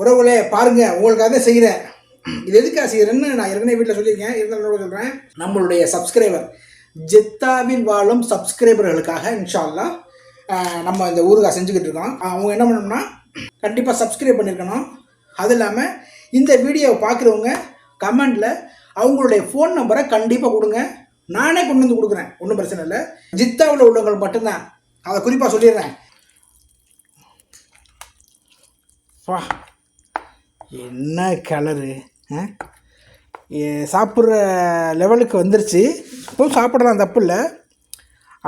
உறவுகளே பாருங்கள் உங்களுக்காக தான் செய்கிறேன் இது எதுக்காக செய்கிறேன்னு நான் ஏற்கனவே வீட்டில் சொல்லியிருக்கேன். இருந்தாலும் சொல்கிறேன் நம்மளுடைய சப்ஸ்கிரைபர் ஜெத்தாவில் வாழும் சப்ஸ்கிரைபர்களுக்காக இன்ஷால்லா நம்ம இந்த ஊருக்காக செஞ்சுக்கிட்டு இருக்கோம். அவங்க என்ன பண்ணணும்னா கண்டிப்பாக சப்ஸ்கிரைப் பண்ணியிருக்கணும் அது இல்லாமல் இந்த வீடியோவை பார்க்குறவங்க கமெண்டில் அவங்களுடைய ஃபோன் நம்பரை கண்டிப்பாக கொடுங்க. நானே கொண்டு வந்து கொடுக்குறேன். ஒன்றும் பிரச்சனை இல்லை. ஜித்தாவில் உள்ளவங்க மட்டும்தான். அதை குறிப்பாக சொல்லிடுறேன். வா என்ன கலரு சாப்பிட்ற லெவலுக்கு வந்துருச்சு. இப்போ சாப்பிடலாம் தப்பு இல்லை.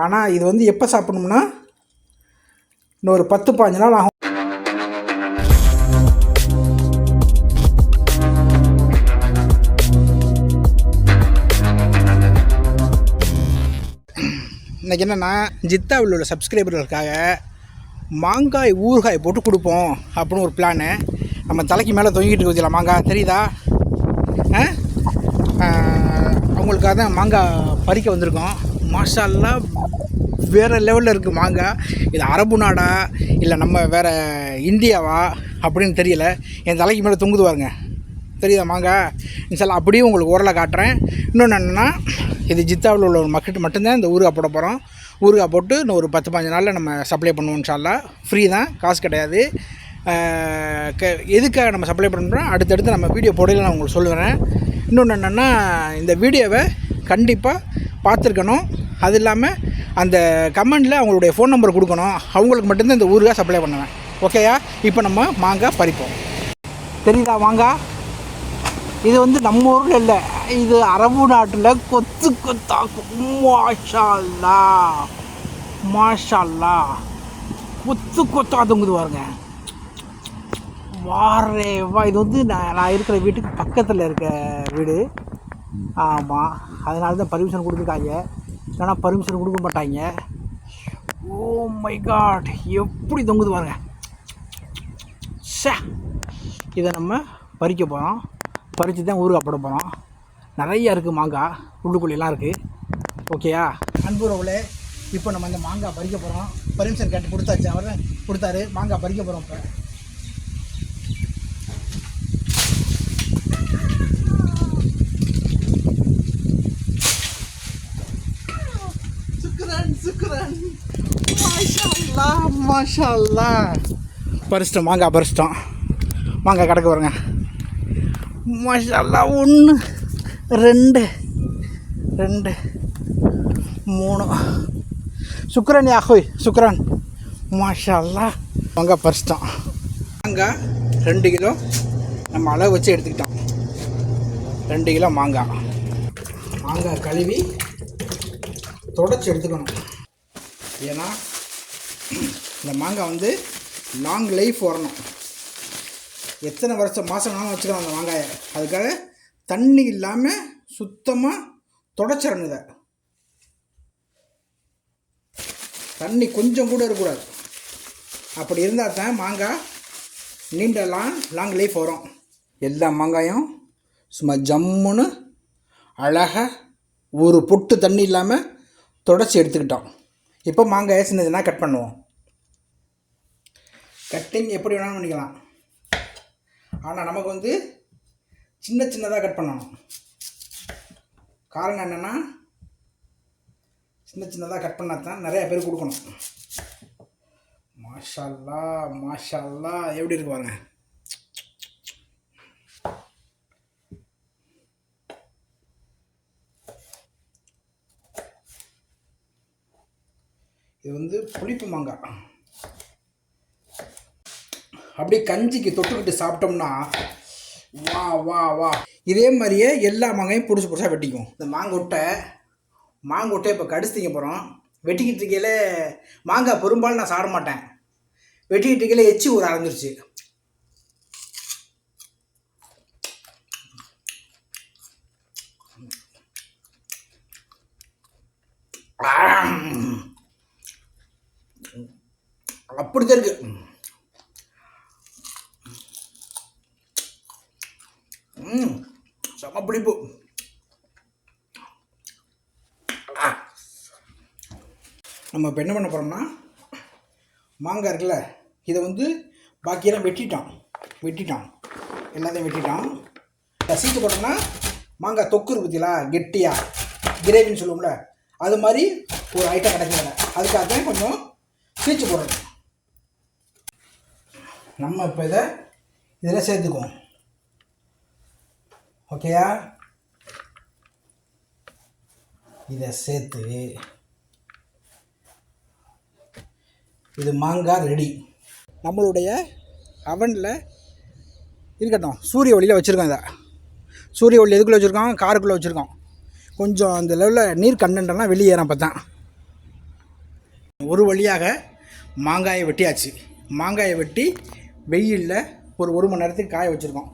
ஆனால் இது வந்து எப்போ சாப்பிடணும்னா இன்னும் ஒரு பத்து பாஞ்சு நாள் ஆகும். இன்றைக்கி என்னென்னா ஜித்தாவில் உள்ள சப்ஸ்கிரைபர்களுக்காக மாங்காய் ஊறுகாய் போட்டு கொடுப்போம் அப்படின்னு ஒரு பிளானு நம்ம தலைக்கு மேலே தொங்கிட்டு இருக்குதுல மாங்காய். தெரியுதா? ஆ? அவங்களுக்காக தான் மாங்காய் பறிக்க வந்திருக்கோம். மாஷால்லாம் வேறு லெவலில் இருக்குது மாங்காய். இது அரபு நாடா? இல்லை நம்ம வேறு இந்தியாவா? அப்படின்னு தெரியல. என் தலைக்கு மேலே தொங்குது பாருங்க. தெரியுதா மாங்காய்? இன்ஷால்லா அப்படியே உங்களுக்கு ஊரில் காட்டுறேன். இன்னொன்று என்னென்னா இது ஜித்தாவில் உள்ள ஒரு மக்கள்கிட்ட மட்டும்தான். இந்த ஊறுகாய் போட போகிறோம் ஊறுகாய் போட்டு இன்னும் ஒரு பத்து பதினஞ்சு நாளில் நம்ம சப்ளை பண்ணுவோம் இன்ஷால்லா. ஃப்ரீ தான். காசு கிடையாது. எதுக்காக நம்ம சப்ளை பண்ணுறோம் அடுத்தடுத்து நம்ம வீடியோ போடையில் நான் உங்களுக்கு சொல்லுவேன் இன்னொன்று என்னென்னா இந்த வீடியோவை கண்டிப்பாக பார்த்துருக்கணும். அது இல்லாமல் அந்த கமெண்டில் அவங்களுடைய ஃபோன் நம்பர் கொடுக்கணும். அவங்களுக்கு மட்டும்தான் இந்த ஊருக்காக சப்ளை பண்ணுவேன். ஓகேயா இப்போ நம்ம மாங்காய் பறிப்போம். தெரியுதா மாங்காய் இது வந்து நம்ம ஊரில் இல்லை. இது அரபு நாட்டில் கொத்து கொத்தா மாஷால்லா. மாஷால்லா. கொத்து கொத்தா தொங்குது பாருங்க. வாரேவா இது வந்து நான் நான் இருக்கிற வீட்டுக்கு பக்கத்தில் இருக்க வீடு. ஆமாம் அதனால தான் பர்மிஷன் கொடுத்துருக்காங்க. இல்லைனா பர்மிஷன் கொடுக்க மாட்டாங்க. ஓ மை காட் எப்படி தொங்குது பாருங்க. ஷே இதை நம்ம பறிக்க போகிறோம் பறித்து தான் ஊறுகாய் போகிறோம் நிறையா இருக்குது மாங்காய் உள்ளுக்குள்ளெல்லாம் இருக்குது ஓகேயா அன்புறவுகளே இப்போ நம்ம இந்த மாங்காய் பறிக்க போகிறோம் பர்மிஷன் கேட்டு கொடுத்தாச்சு அவர் கொடுத்தாரு. மாங்காய் பறிக்க போகிறோம் இப்போ. சுக்ரன் சுக்ரன் மாஷா பறிச்சிட்டோம் மாங்காய் பறிச்சிட்டோம் மாங்காய் கிடக்கு பாருங்க மஷாலா ஒன்று ரெண்டு ரெண்டு மூணு. சுக்ரன் யாஹோய் சுக்ரன் மாஷால்லா மாங்காய் பறிச்சிட்டோம் மாங்காய் ரெண்டு கிலோ. நம்ம அளவு வச்சு எடுத்துக்கிட்டோம். ரெண்டு கிலோ மாங்காய். மாங்காய் கழுவி தொடச்சி எடுத்துக்கணும். ஏன்னா இந்த மாங்காய் வந்து லாங் லைஃப் வரணும். எத்தனை வருஷம் மாதம்னாலும் வச்சுக்கலாம் அந்த மாங்காயை. அதுக்காக தண்ணி இல்லாமல் சுத்தமாக தொடச்சிடணும் இதை. தண்ணி கொஞ்சம் கூட இருக்கக்கூடாது. அப்படி இருந்தால் தான் மாங்காய் நீண்ட லாங் லாங் லைஃப் வரும். எல்லா மாங்காயும் சும்மா ஜம்முன்னு அழகாக ஒரு பொட்டு தண்ணி இல்லாமல் தொடச்சி எடுத்துக்கிட்டோம். இப்போ மாங்காய் சின்ன சின்ன கட் பண்ணுவோம். கட்டிங் எப்படி வேணாலும் பண்ணிக்கலாம். ஆனால் நமக்கு வந்து சின்ன சின்னதாக கட் பண்ணணும். காரணம் என்னென்னா சின்ன சின்னதாக கட் பண்ணால் தான் நிறையா பேர் கொடுக்கணும். மாஷல்லா மாஷல்லா எப்படி இருக்கு பாருங்கள் இது வந்து புளிப்பு மாங்காய். அப்படியே கஞ்சிக்கு தொட்டுக்கிட்டு சாப்பிட்டோம்னா வா வா வா. இதே மாதிரியே எல்லா மாங்காயும் பிடிச்சி பிடிச்சா வெட்டிக்கும் இந்த மாங்கொட்டை மாங்கொட்டை இப்போ கடிச்சிங்க போகிறோம் வெட்டிக்கிட்டு இருக்கையில மாங்காய் பெரும்பாலும் நான் சாப்பிட மாட்டேன். வெட்டிக்கிட்டு இருக்கையில எச்சி ஊற ஆரம்பிச்சிருச்சு. அப்படித்தான் இருக்கு. ம் செம பிடிப்பு ஆ. நம்ம இப்போ என்ன பண்ண போகிறோம்னா மாங்காய் இருக்குல்ல இதை வந்து பாக்கியெல்லாம் வெட்டிட்டான். வெட்டிட்டான். எல்லாத்தையும் வெட்டிட்டான். சீக்கு போட்டோம்னா மாங்காய் தொக்கு இருக்கு பார்த்தீங்களா கெட்டியாக கிரேவின்னு சொல்லுவோம்ல அது மாதிரி ஒரு ஐட்டம் கிடைக்கல அதுக்காக தான் கொஞ்சம் சீச்சு போடணும் நம்ம இப்போ இதை இதில் சேர்த்துக்குவோம். ஓகேயா இதை சேர்த்து இது மாங்காய் ரெடி. நம்மளுடைய அவனில் இருக்கட்டும் சூரிய ஒளியில் வச்சுருக்கோம் இதை. சூரிய ஒளி எதுக்குள்ளே வச்சுருக்கோம்? காருக்குள்ளே வச்சுருக்கோம். கொஞ்சம் அந்த லெவலில் நீர் கண்டென்ட்லாம் வெளியேறோம் அப்போ தான் ஒரு வழியாக மாங்காயை வெட்டியாச்சு. மாங்காயை வெட்டி வெயிலில் ஒரு ஒரு மணி நேரத்துக்கு காய வச்சுருக்கோம்.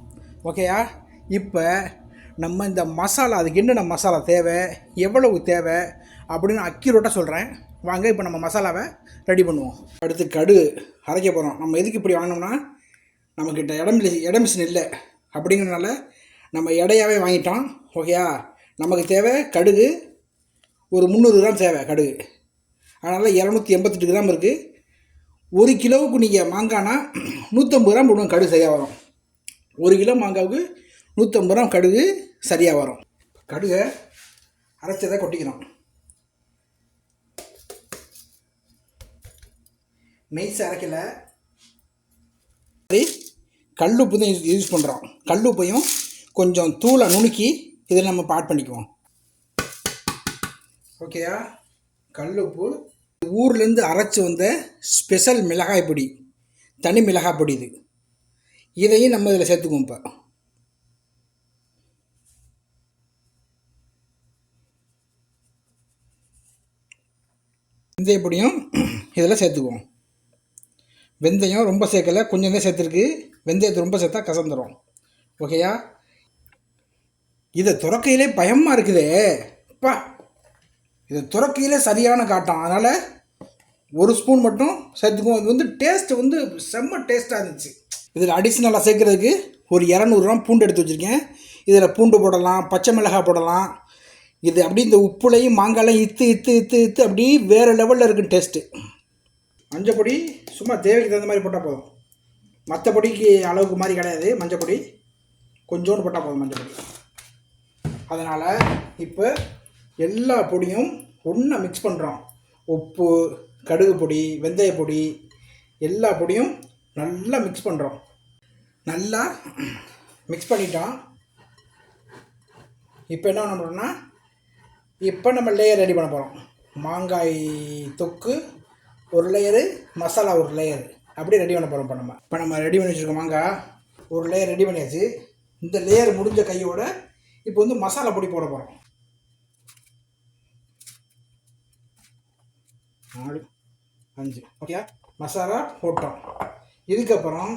ஓகேயா இப்போ நம்ம இந்த மசாலா அதுக்கு என்னென்ன மசாலா தேவை எவ்வளவு தேவை அப்படின்னு அக்யூரேட்டாக சொல்கிறேன் வாங்க இப்போ நம்ம மசாலாவை ரெடி பண்ணுவோம். அடுத்து கடுகு அரைக்க போகிறோம் நம்ம எதுக்கு இப்படி வாங்கினோம்னா நம்மக்கிட்ட இடம் இடமிஷன் இடம் இல்லை அப்படிங்கிறனால நம்ம எடையாகவே வாங்கிட்டோம். ஓகேயா நமக்கு தேவை கடுகு. ஒரு முந்நூறு கிராம் தேவை கடுகு. அதனால் இரநூத்தி எண்பத்தெட்டு கிராம் இருக்குது ஒரு கிலோவுக்கு நீங்கள் மாங்கானா நூற்றம்பது கிராம் போடுவோம் கடுகு சரியாக வரும். ஒரு கிலோ மாங்காவுக்கு நூற்றம்பது கிராம் கடுகு சரியாக வரும். கடுகை அரைச்சதை கொட்டிக்கிறோம் நெய்ஸ் அரைக்கலை. சரி உப்பு தான் யூஸ் யூஸ் பண்ணுறோம் கல்லுப்பையும் கொஞ்சம் தூளை நுணுக்கி இதில் நம்ம பாட் பண்ணிக்குவோம். ஓகேயா? கல் உப்பு ஊர்லேருந்து அரைச்சி வந்த ஸ்பெஷல் மிளகாய் பொடி தனி மிளகாய் பொடி இது. இதையும் நம்ம இதில் சேர்த்துக்குவோம் இப்போ. வெந்தய பொடியும் இதில் சேர்த்துக்குவோம். வெந்தயம் ரொம்ப சேர்க்கலை கொஞ்சம் தான் சேர்த்துருக்கு. வெந்தயத்தை ரொம்ப சேர்த்தா கசந்துடும் ஓகேயா? இதை துறக்கையிலே பயமாக இருக்குதே. பா இது துறக்கையிலே சரியான காட்டம். அதனால் ஒரு ஸ்பூன் மட்டும் சேர்த்துக்குவோம். இது வந்து டேஸ்ட் வந்து செம்ம டேஸ்ட்டாக இருந்துச்சு. இதில் அடிஷ்னலாக சேர்க்குறதுக்கு ஒரு இரநூறுவா பூண்டு எடுத்து வச்சுருக்கேன். இதில் பூண்டு போடலாம் பச்சை மிளகாய் போடலாம். இது அப்படியே இந்த உப்புலையும் மாங்காய்லையும் இத்து இத்து இத்து இத்து அப்படியே வேறு லெவலில் இருக்குது டேஸ்ட்டு மஞ்சப்பொடி சும்மா தேவைக்கு தகுந்த மாதிரி போட்டால் போதும். மற்ற பொடிக்கு அளவுக்கு மாதிரி கிடையாது. மஞ்சப்பொடி கொஞ்சோண்டு போட்டால் போதும் மஞ்சப்பொடி. அதனால் இப்போ எல்லா பொடியும் ஒன்றா மிக்ஸ் பண்ணுறோம் உப்பு கடுகு பொடி வெந்தய பொடி எல்லா பொடியும் நல்லா மிக்ஸ் பண்ணுறோம் நல்லா மிக்ஸ் பண்ணிட்டோம். இப்போ என்ன பண்ண போகிறோம்னா இப்போ நம்ம லேயர் ரெடி பண்ண போகிறோம் மாங்காய் தொக்கு ஒரு லேயரு மசாலா ஒரு லேயர் அப்படியே ரெடி பண்ண போகிறோம் இப்போ நம்ம. இப்போ நம்ம ரெடி பண்ணி வச்சுருக்கோம் மாங்காய் ஒரு லேயர் ரெடி பண்ணியாச்சு. இந்த லேயர் முடிஞ்ச கையோட இப்போ வந்து மசாலா பொடி போட போகிறோம் நாலு அஞ்சு. ஓகே மசாலா போட்டோம். இதுக்கப்புறம்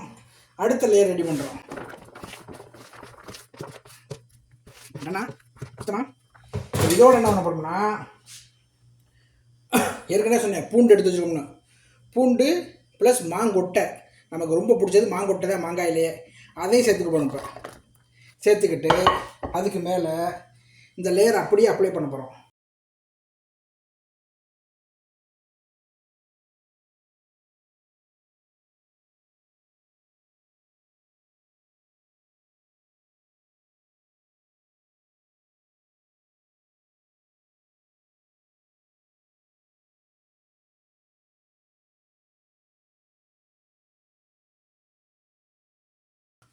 அடுத்த லேயர் ரெடி பண்ணுறோம் என்னண்ணா? சுத்தமா? இதோட என்ன பண்ண போகிறோம்னா ஏற்கனவே சொன்னேன் பூண்டு எடுத்து வச்சுக்கோம்னு பூண்டு ப்ளஸ் மாங்கொட்டை. நமக்கு ரொம்ப பிடிச்சது மாங்கொட்டை தான் மாங்காயிலே அதையும் சேர்த்துக்க போகணும் இப்போ. சேர்த்துக்கிட்டு அதுக்கு மேலே இந்த லேயர் அப்படியே அப்ளை பண்ண போகிறோம்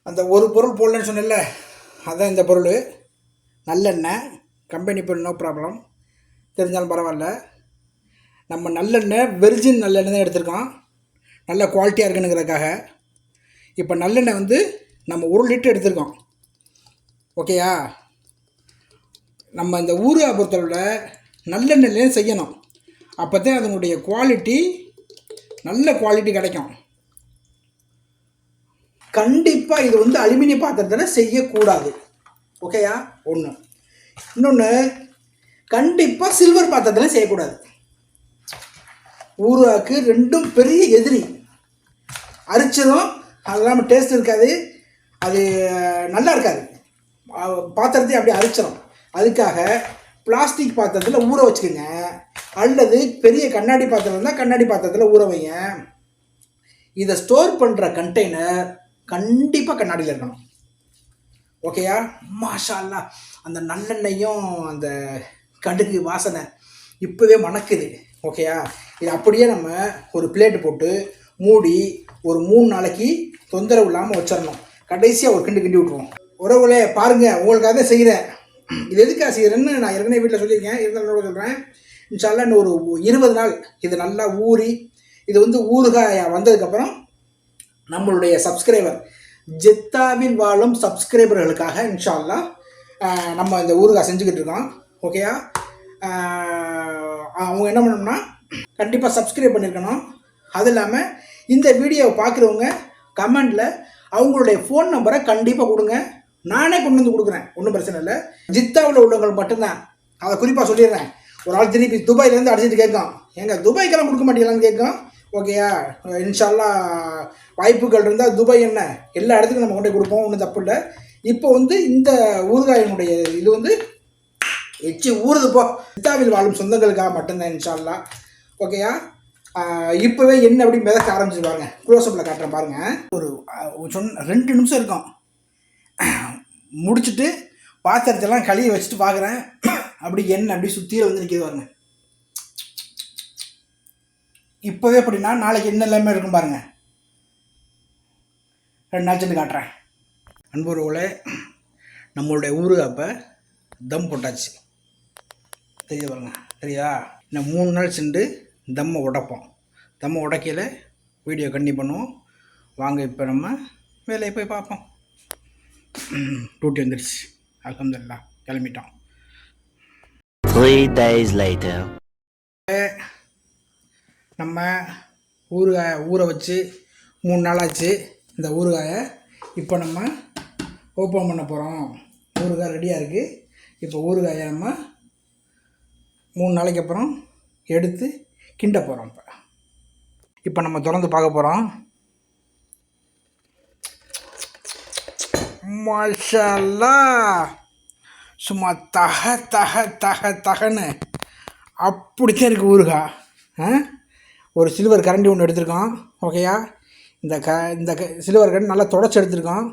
அந்த ஒரு பொருள் போடலன்னு சொன்னல அதுதான் இந்த பொருள். நல்லெண்ணெய் கம்பெனி பொருள் நோ ப்ராப்ளம் தெரிஞ்சாலும் பரவாயில்ல. நம்ம நல்லெண்ணெய் வெர்ஜின் நல்லெண்ணெய் தான் எடுத்திருக்கோம். நல்ல குவாலிட்டியாக இருக்குனுங்கிறதுக்காக இப்போ நல்லெண்ணெய் வந்து நம்ம ஒரு லிட்டர் எடுத்திருக்கோம். ஓகேயா நம்ம இந்த ஊரை பொறுத்தளவில் நல்லெண்ணெய்லேயும் செய்யணும். அப்போ தான் அதனுடைய குவாலிட்டி நல்ல குவாலிட்டி கிடைக்கும். கண்டிப்பாக இது வந்து அலுமினிய பாத்திரத்தில் செய்யக்கூடாது. ஓகேயா ஒன்று இன்னொன்று கண்டிப்பாக சில்வர் பாத்திரத்தில் செய்யக்கூடாது. ஊறுகாய்க்கு ரெண்டும் பெரிய எதிரி. அரிச்சதும் அது இல்லாமல் டேஸ்ட் இருக்காது. அது நல்லா இருக்காது. பாத்திரத்தையும் அப்படியே அரிச்சிடும் அதுக்காக பிளாஸ்டிக் பாத்திரத்தில் ஊற வச்சுக்கோங்க. அல்லது பெரிய கண்ணாடி பாத்திரம் இருந்தால் கண்ணாடி பாத்திரத்தில் ஊற வைங்க. இதை ஸ்டோர் பண்ணுற கண்டெய்னர் கண்டிப்பாக கண்ணாடியில் இருக்கணும். ஓகேயா மாஷா அந்த நல்லெண்ணையும் அந்த கடுகு வாசனை இப்போவே மணக்குது. ஓகேயா இது அப்படியே நம்ம ஒரு பிளேட் போட்டு மூடி ஒரு மூணு நாளைக்கு தொந்தரவு இல்லாமல் வச்சிடணும். கடைசியாக ஒரு கிண்டு கிண்டி விட்ருவோம் உறவுகளே பாருங்கள் உங்களுக்காக தான் செய்கிறேன் இது எதுக்காக செய்கிறேன்னு நான் ஏற்கனவே வீட்டில் சொல்லியிருக்கேன். இருந்தாலும் சொல்கிறேன் இன்ஷால்லா இன்னும் ஒரு இருபது நாள் இது நல்லா ஊறி இது வந்து ஊறுகாய் வந்ததுக்கப்புறம் நம்மளுடைய சப்ஸ்கிரைபர் ஜெத்தாவில் வாழும் சப்ஸ்கிரைபர்களுக்காக இன்ஷால்லா நம்ம இந்த ஊருகா செஞ்சுக்கிட்டு இருக்கோம். ஓகேயா அவங்க என்ன பண்ணணும்னா கண்டிப்பாக சப்ஸ்கிரைப் பண்ணியிருக்கணும் அது இல்லாமல் இந்த வீடியோவை பார்க்குறவங்க கமெண்டில் அவங்களுடைய ஃபோன் நம்பரை கண்டிப்பாக கொடுங்க. நானே கொண்டு வந்து கொடுக்குறேன். ஒன்றும் பிரச்சனை இல்லை. ஜித்தாவில் உள்ளவங்கள் மட்டும்தான். அதை குறிப்பாக சொல்லிடுறேன். ஒரு ஆள் திருப்பி துபாயிலேருந்து அடிச்சிட்டு கேட்கும். எங்கள் துபாய்க்கெல்லாம் கொடுக்க மாட்டீங்களான்னு கேட்கும். ஓகேயா? இன்ஷால்லா வாய்ப்புகள் இருந்தால் துபாய் என்ன? எல்லா இடத்துக்கும் நம்ம கொண்டே கொடுப்போம் ஒன்றும் தப்பு இல்லை. இப்போ வந்து இந்த ஊறுகாயினுடைய இது வந்து எச்சு ஊறுது போ. இத்தாவில் வாழும் சொந்தங்களுக்காக மட்டும்தான் இன்ஷால்லா. ஓகேயா? இப்போவே என்ன அப்படி மிதக்க ஆரம்பிச்சிருவாங்க க்ளோஸ்அப்பில் காட்டுறேன் பாருங்க. ஒரு சொன்ன ரெண்டு நிமிஷம் இருக்கும். முடிச்சுட்டு பாத்திரத்தெல்லாம் கழுவி வச்சுட்டு பார்க்குறேன் அப்படி எண்ணெய் அப்படி சுற்றியில் வந்து நிற்கிது பாருங்க. இப்போவே அப்படின்னா நாளைக்கு என்ன எல்லாமே இருக்கும் பாருங்க. ரெண்டு நாள் சென்று காட்டுறேன். அன்புறவுகளே நம்மளுடைய ஊறுகாப்பை தம் போட்டாச்சு. தெரியுது பாருங்க? தெரியுதா? இன்னும் மூணு நாள் சென்று தம்மை உடைப்போம். தம்மை உடைக்கையில் வீடியோ கண்டி பண்ணுவோம். வாங்க இப்போ நம்ம வேலையை போய் பார்ப்போம். டூட்டி வந்துடுச்சு அலமதுல்லா கிளம்பிட்டோம். Three days later. நம்ம ஊறுகாய் ஊற வச்சு மூணு நாள் ஆச்சு இந்த ஊறுகாயை இப்போ நம்ம ஓப்பன் பண்ண போகிறோம் ஊறுகாய் ரெடியாக இருக்குது இப்போ ஊறுகாயை நம்ம மூணு நாளைக்கு அப்புறம் எடுத்து கிண்ட போகிறோம் இப்போ. இப்போ நம்ம திறந்து பார்க்க போகிறோம் மாஷல்லா சும்மா தக தக தக தகன்னு அப்படித்தான் இருக்குது ஊறுகாய். ஆ? ஒரு சில்வர் கரண்டி ஒன்று எடுத்திருக்கோம் ஓகேயா இந்த க இந்த க சில்வர் கரண்டி நல்லா தொடச்சி எடுத்திருக்கான்.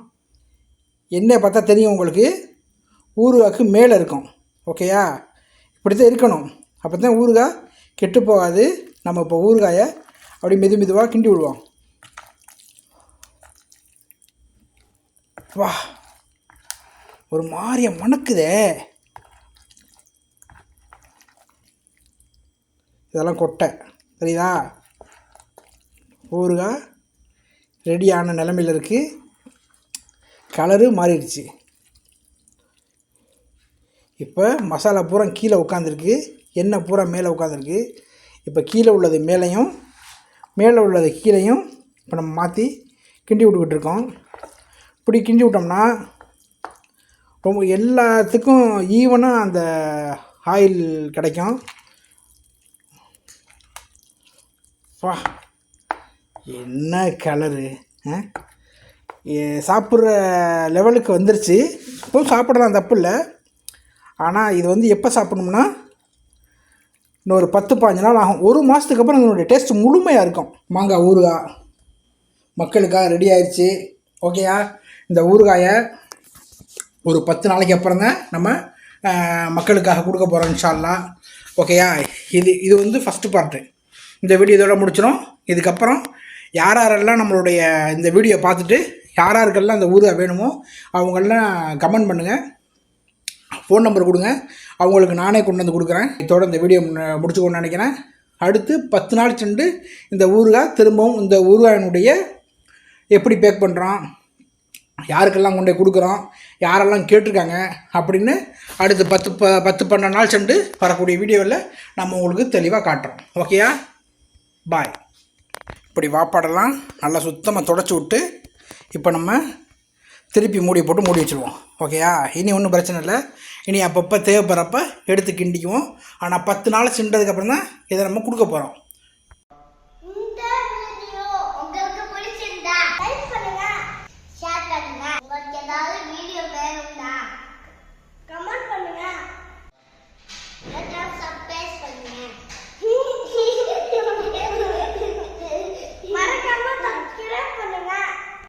என்ன பார்த்தா தெரியும் உங்களுக்கு. ஊறுகாய்க்கு மேலே இருக்கும். ஓகேயா இப்படி தான் இருக்கணும். அப்போ தான் ஊறுகாய் கெட்டு போகாது. நம்ம இப்போ ஊறுகாயை அப்படி மெது மெதுவாக கிண்டி விடுவோம். வா. ஒரு மாதிரிய மணக்குதே. இதெல்லாம் கொட்டை. சரிதா ஊறுகாய் ரெடியான நிலமையில் இருக்குது கலரு மாறிடுச்சு. இப்போ மசாலா பூரா கீழே உட்காந்துருக்கு எண்ணெய் பூரா மேலே உட்காந்துருக்கு இப்போ கீழே உள்ளது மேலேயும் மேலே உள்ளது கீழேயும் இப்போ நம்ம மாற்றி கிண்டி விட்டுக்கிட்டு இருக்கோம். இப்படி கிண்டி விட்டோம்னா ரொம்ப எல்லாத்துக்கும் ஈவனாக அந்த ஆயில் கிடைக்கும். வா. என்ன கலரு சாப்பிட்ற லெவலுக்கு வந்துருச்சு. இப்போ சாப்பிடலாம் தப்பு இல்லை. ஆனால் இது வந்து எப்போ சாப்பிடணும்னா இன்னொரு பத்து பாஞ்சு நாள் ஆகும். ஒரு மாதத்துக்கு அப்புறம் இதனுடைய டேஸ்ட் முழுமையாக இருக்கும். மாங்காய் ஊறுகாய். மக்களுக்காக ரெடி ஆயிடுச்சு ஓகேயா இந்த ஊறுகாயை ஒரு பத்து நாளைக்கு அப்புறம் தான் நம்ம மக்களுக்காக கொடுக்க போகிறோம் இன்ஷால்லாம் ஓகேயா இது இது வந்து ஃபஸ்ட்டு பார்ட்டு இந்த வீடியோ இதோட முடிச்சிடும் இதுக்கப்புறம் யார் யாரெல்லாம் நம்மளுடைய இந்த வீடியோ பார்த்துட்டு யார் யாருக்கெல்லாம் இந்த ஊறுகாய் வேணுமோ அவங்கெல்லாம் கமெண்ட் பண்ணுங்கள் ஃபோன் நம்பர் கொடுங்க. அவங்களுக்கு நானே கொண்டு வந்து கொடுக்குறேன். இதோட இந்த வீடியோ முன்ன- முடிச்சுக்கணும்னு நினைக்கிறேன். அடுத்து பத்து நாள் சென்று இந்த ஊறுகாய் திரும்பவும் இந்த ஊறுகாயினுடைய எப்படி பேக் பண்ணுறோம் யாருக்கெல்லாம் கொண்டு போய் கொடுக்குறோம் யாரெல்லாம் கேட்டிருக்காங்க அப்படின்னு அடுத்து பத்து ப பத்து பன்னெண்டு நாள் சென்று வரக்கூடிய வீடியோவில் நம்ம உங்களுக்கு தெளிவாக காட்டுறோம். ஓகேயா பாய் இப்படி வாப்பாடெல்லாம் நல்லா சுத்தமாக தொடச்சி விட்டு இப்போ நம்ம திருப்பி மூடி போட்டு மூடி வச்சுருவோம். ஓகேயா இனி ஒன்றும் பிரச்சனை இல்லை. இனி அப்பப்போ தேவைப்படுறப்ப எடுத்து கிண்டிக்குவோம். ஆனால் பத்து நாள் சிண்டதுக்கப்புறம் தான் இதை நம்ம கொடுக்க போகிறோம்